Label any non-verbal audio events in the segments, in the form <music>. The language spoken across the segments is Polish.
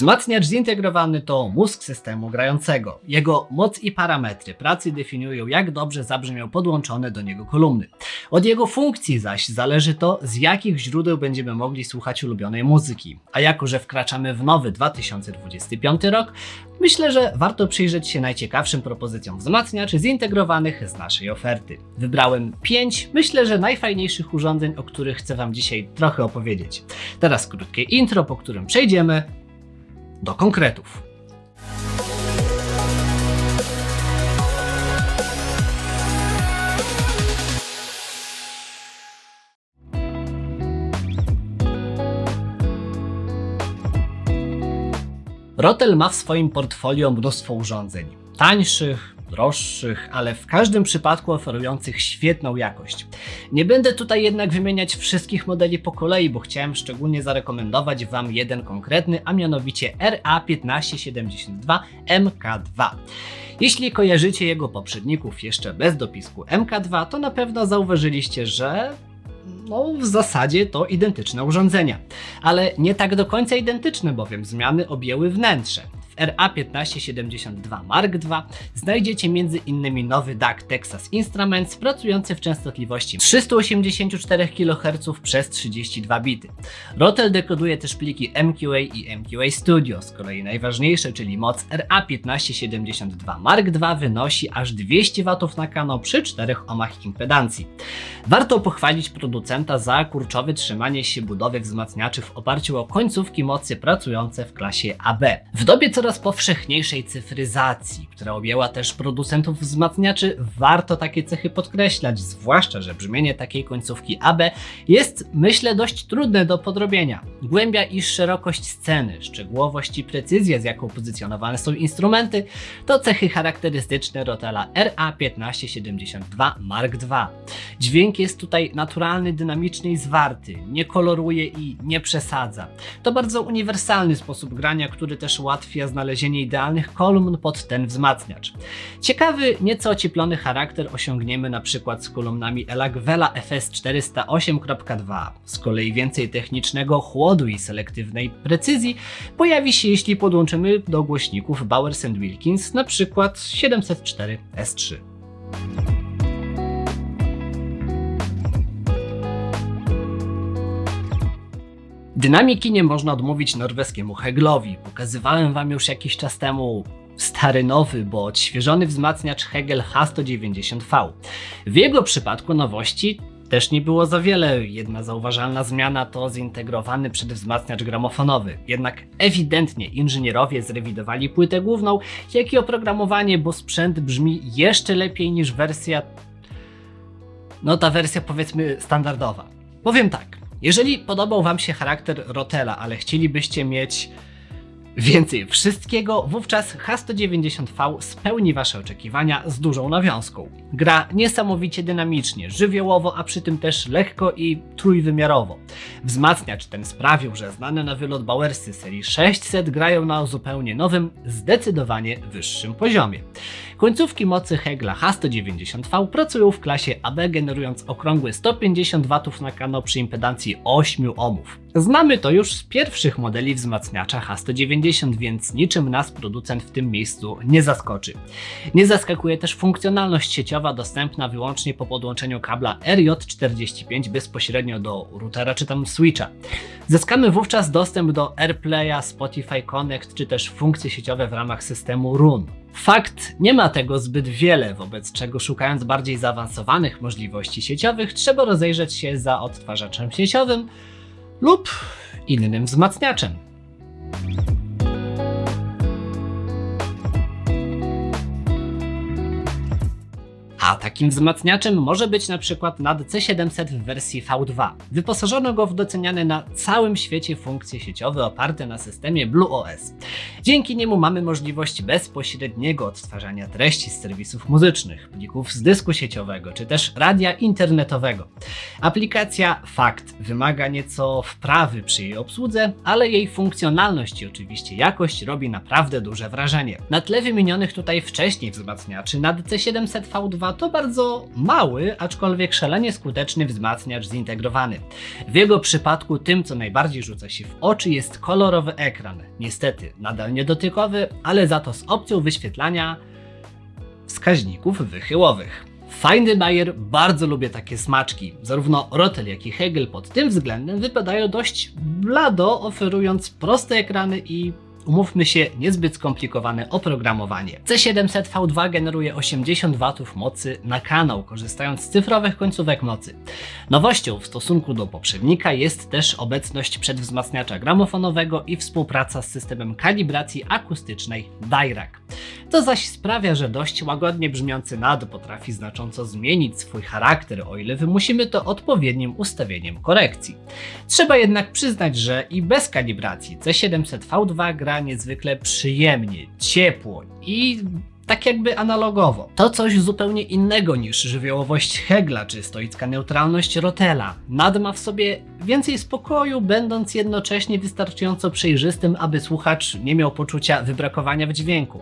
Wzmacniacz zintegrowany to mózg systemu grającego. Jego moc i parametry pracy definiują, jak dobrze zabrzmią podłączone do niego kolumny. Od jego funkcji zaś zależy to, z jakich źródeł będziemy mogli słuchać ulubionej muzyki. A jako, że wkraczamy w nowy 2025 rok, myślę, że warto przyjrzeć się najciekawszym propozycjom wzmacniaczy zintegrowanych z naszej oferty. Wybrałem 5, myślę, że najfajniejszych urządzeń, o których chcę Wam dzisiaj trochę opowiedzieć. Teraz krótkie intro, po którym przejdziemy do konkretów. Rotel ma w swoim portfolio mnóstwo urządzeń. Tańszych, droższych, ale w każdym przypadku oferujących świetną jakość. Nie będę tutaj jednak wymieniać wszystkich modeli po kolei, bo chciałem szczególnie zarekomendować Wam jeden konkretny, a mianowicie RA1572 MK2. Jeśli kojarzycie jego poprzedników jeszcze bez dopisku MK2, to na pewno zauważyliście, że no, w zasadzie to identyczne urządzenia. Ale nie tak do końca identyczne, bowiem zmiany objęły wnętrze. W RA1572 Mark II znajdziecie m.in. nowy DAC Texas Instruments pracujący w częstotliwości 384 kHz przez 32 bity. Rotel dekoduje też pliki MQA i MQA Studio. Z kolei najważniejsze, czyli moc RA1572 Mark II wynosi aż 200 W na kano przy 4 ohmach impedancji. Warto pochwalić producenta za kurczowe trzymanie się budowy wzmacniaczy w oparciu o końcówki mocy pracujące w klasie AB. W dobie coraz powszechniejszej cyfryzacji, która objęła też producentów wzmacniaczy, warto takie cechy podkreślać, zwłaszcza, że brzmienie takiej końcówki AB jest, myślę, dość trudne do podrobienia. Głębia i szerokość sceny, szczegółowość i precyzja, z jaką pozycjonowane są instrumenty, to cechy charakterystyczne Rotela RA1572 Mark II. Dźwięk jest tutaj naturalny, dynamiczny i zwarty, nie koloruje i nie przesadza. To bardzo uniwersalny sposób grania, który też ułatwia znalezienie idealnych kolumn pod ten wzmacniacz. Ciekawy, nieco ocieplony charakter osiągniemy na przykład z kolumnami Elagvela FS 408.2. Z kolei więcej technicznego chłodu i selektywnej precyzji pojawi się, jeśli podłączymy do głośników Bowers Wilkins na przykład 704 S3. Dynamiki nie można odmówić norweskiemu Heglowi. Pokazywałem wam już jakiś czas temu stary nowy, bo odświeżony wzmacniacz Hegel H190V. W jego przypadku nowości też nie było za wiele. Jedna zauważalna zmiana to zintegrowany przedwzmacniacz gramofonowy. Jednak ewidentnie inżynierowie zrewidowali płytę główną, jak i oprogramowanie, bo sprzęt brzmi jeszcze lepiej niż wersja. No, ta wersja powiedzmy standardowa. Powiem tak. Jeżeli podobał Wam się charakter Rotela, ale chcielibyście mieć więcej wszystkiego, wówczas H190V spełni Wasze oczekiwania z dużą nawiązką. Gra niesamowicie dynamicznie, żywiołowo, a przy tym też lekko i trójwymiarowo. Wzmacniacz ten sprawił, że znane na wylot Bowersy serii 600 grają na zupełnie nowym, zdecydowanie wyższym poziomie. Końcówki mocy Hegla H190V pracują w klasie AB generując okrągłe 150 W na kano przy impedancji 8 ohmów. Znamy to już z pierwszych modeli wzmacniacza H190, więc niczym nas producent w tym miejscu nie zaskoczy. Nie zaskakuje też funkcjonalność sieciowa dostępna wyłącznie po podłączeniu kabla RJ45 bezpośrednio do routera czy tam switcha. Zyskamy wówczas dostęp do AirPlaya, Spotify Connect czy też funkcje sieciowe w ramach systemu RUN. Fakt, nie ma tego zbyt wiele, wobec czego szukając bardziej zaawansowanych możliwości sieciowych, trzeba rozejrzeć się za odtwarzaczem sieciowym lub innym wzmacniaczem. A takim wzmacniaczem może być na przykład NAD C700 w wersji V2. Wyposażono go w doceniane na całym świecie funkcje sieciowe oparte na systemie BlueOS. Dzięki niemu mamy możliwość bezpośredniego odtwarzania treści z serwisów muzycznych, plików z dysku sieciowego czy też radia internetowego. Aplikacja Fakt wymaga nieco wprawy przy jej obsłudze, ale jej funkcjonalność i oczywiście jakość robi naprawdę duże wrażenie. Na tle wymienionych tutaj wcześniej wzmacniaczy NAD C700 V2 to bardzo mały, aczkolwiek szalenie skuteczny wzmacniacz zintegrowany. W jego przypadku tym, co najbardziej rzuca się w oczy, jest kolorowy ekran. Niestety, nadal niedotykowy, ale za to z opcją wyświetlania wskaźników wychyłowych. Fajny Bayer bardzo lubię takie smaczki. Zarówno Rotel, jak i Hegel pod tym względem wypadają dość blado, oferując proste ekrany i umówmy się, niezbyt skomplikowane oprogramowanie. C700V2 generuje 80 W mocy na kanał, korzystając z cyfrowych końcówek mocy. Nowością w stosunku do poprzednika jest też obecność przedwzmacniacza gramofonowego i współpraca z systemem kalibracji akustycznej Dirac. To zaś sprawia, że dość łagodnie brzmiący NAD potrafi znacząco zmienić swój charakter, o ile wymusimy to odpowiednim ustawieniem korekcji. Trzeba jednak przyznać, że i bez kalibracji C700V2 gra niezwykle przyjemnie, ciepło i tak jakby analogowo. To coś zupełnie innego niż żywiołowość Hegla czy stoicka neutralność Rotela. NAD ma w sobie więcej spokoju, będąc jednocześnie wystarczająco przejrzystym, aby słuchacz nie miał poczucia wybrakowania w dźwięku.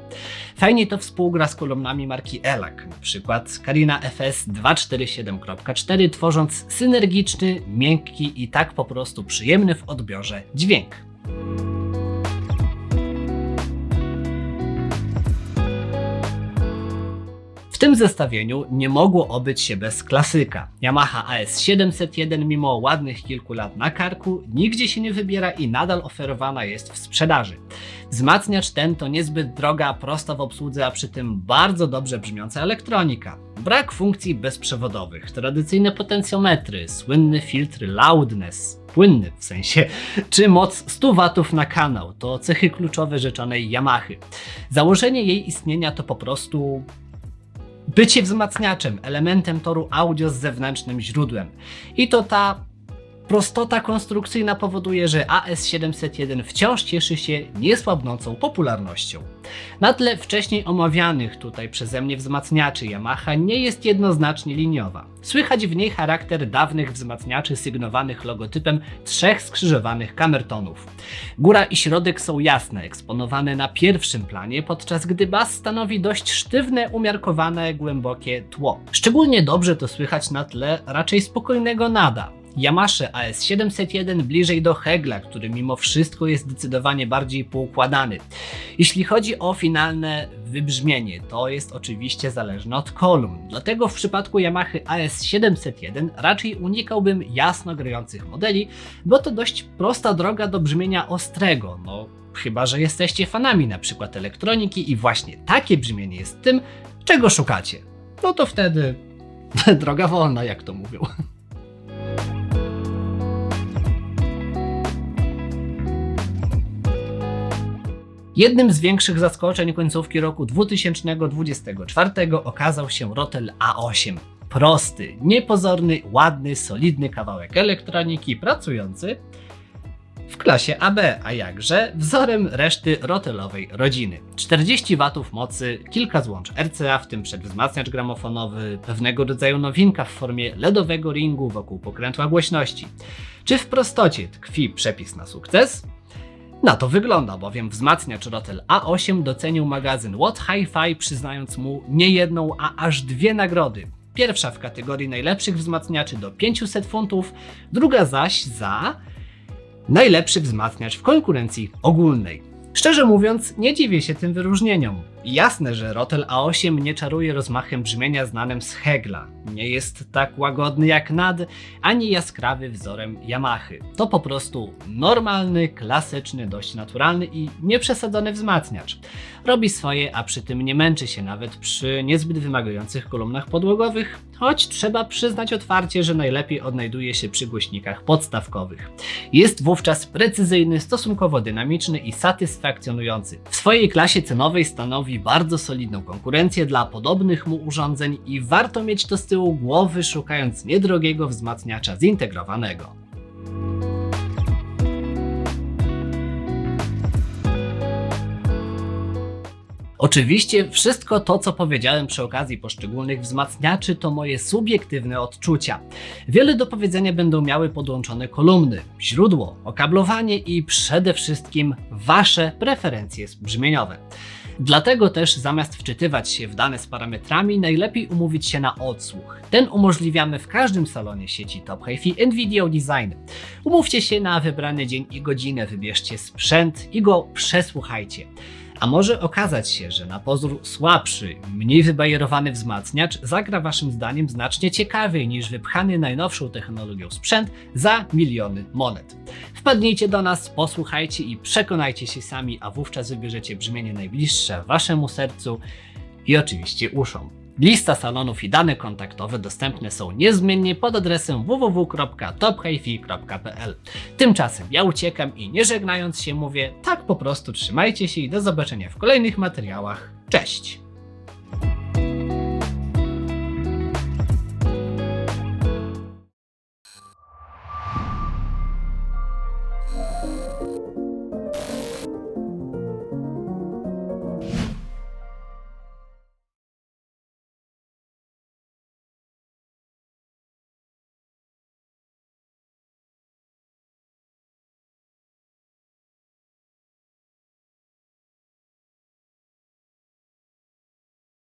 Fajnie to współgra z kolumnami marki ELAC, przykład Karina FS 247.4, tworząc synergiczny, miękki i tak po prostu przyjemny w odbiorze dźwięk. Tym zestawieniu nie mogło obyć się bez klasyka. Yamaha AS701 mimo ładnych kilku lat na karku nigdzie się nie wybiera i nadal oferowana jest w sprzedaży. Wzmacniacz ten to niezbyt droga, prosta w obsłudze, a przy tym bardzo dobrze brzmiąca elektronika. Brak funkcji bezprzewodowych, tradycyjne potencjometry, słynny filtr loudness, płynny w sensie, czy moc 100 W na kanał to cechy kluczowe rzeczonej Yamahy. Założenie jej istnienia to po prostu bycie wzmacniaczem, elementem toru audio z zewnętrznym źródłem. I to ta prostota konstrukcyjna powoduje, że AS701 wciąż cieszy się niesłabnącą popularnością. Na tle wcześniej omawianych tutaj przeze mnie wzmacniaczy Yamaha nie jest jednoznacznie liniowa. Słychać w niej charakter dawnych wzmacniaczy sygnowanych logotypem trzech skrzyżowanych kamertonów. Góra i środek są jasne, eksponowane na pierwszym planie, podczas gdy bas stanowi dość sztywne, umiarkowane, głębokie tło. Szczególnie dobrze to słychać na tle raczej spokojnego nada, Yamasze AS701 bliżej do Hegla, który mimo wszystko jest zdecydowanie bardziej poukładany. Jeśli chodzi o finalne wybrzmienie, to jest oczywiście zależne od kolumn. Dlatego w przypadku Yamaha AS701 raczej unikałbym jasno grających modeli, bo to dość prosta droga do brzmienia ostrego. No, chyba że jesteście fanami na przykład elektroniki i właśnie takie brzmienie jest tym, czego szukacie. No to wtedy <laughs> droga wolna, jak to mówią. Jednym z większych zaskoczeń końcówki roku 2024 okazał się Rotel A8. Prosty, niepozorny, ładny, solidny kawałek elektroniki pracujący w klasie AB, a jakże wzorem reszty rotelowej rodziny. 40 W mocy, kilka złącz RCA, w tym przedwzmacniacz gramofonowy, pewnego rodzaju nowinka w formie LEDowego ringu wokół pokrętła głośności. Czy w prostocie tkwi przepis na sukces? Na to wygląda, bowiem wzmacniacz Rotel A8 docenił magazyn What Hi-Fi, przyznając mu nie jedną, a aż dwie nagrody. Pierwsza w kategorii najlepszych wzmacniaczy do 500 funtów, druga zaś za najlepszy wzmacniacz w konkurencji ogólnej. Szczerze mówiąc, nie dziwię się tym wyróżnieniom. Jasne, że Rotel A8 nie czaruje rozmachem brzmienia znanym z Hegla. Nie jest tak łagodny jak NAD, ani jaskrawy wzorem Yamahy. To po prostu normalny, klasyczny, dość naturalny i nieprzesadzony wzmacniacz. Robi swoje, a przy tym nie męczy się nawet przy niezbyt wymagających kolumnach podłogowych, choć trzeba przyznać otwarcie, że najlepiej odnajduje się przy głośnikach podstawkowych. Jest wówczas precyzyjny, stosunkowo dynamiczny i satysfakcjonujący. W swojej klasie cenowej stanowi bardzo solidną konkurencję dla podobnych mu urządzeń i warto mieć to z tyłu głowy, szukając niedrogiego wzmacniacza zintegrowanego. Oczywiście wszystko to, co powiedziałem przy okazji poszczególnych wzmacniaczy, to moje subiektywne odczucia. Wiele do powiedzenia będą miały podłączone kolumny, źródło, okablowanie i przede wszystkim Wasze preferencje brzmieniowe. Dlatego też zamiast wczytywać się w dane z parametrami, najlepiej umówić się na odsłuch. Ten umożliwiamy w każdym salonie sieci Top Hi-Fi NVIDIA Design. Umówcie się na wybrany dzień i godzinę, wybierzcie sprzęt i go przesłuchajcie. A może okazać się, że na pozór słabszy, mniej wybajerowany wzmacniacz zagra waszym zdaniem znacznie ciekawiej niż wypchany najnowszą technologią sprzęt za miliony monet. Wpadnijcie do nas, posłuchajcie i przekonajcie się sami, a wówczas wybierzecie brzmienie najbliższe waszemu sercu i oczywiście uszom. Lista salonów i dane kontaktowe dostępne są niezmiennie pod adresem www.tophifi.pl. Tymczasem ja uciekam i nie żegnając się mówię, tak po prostu trzymajcie się i do zobaczenia w kolejnych materiałach. Cześć!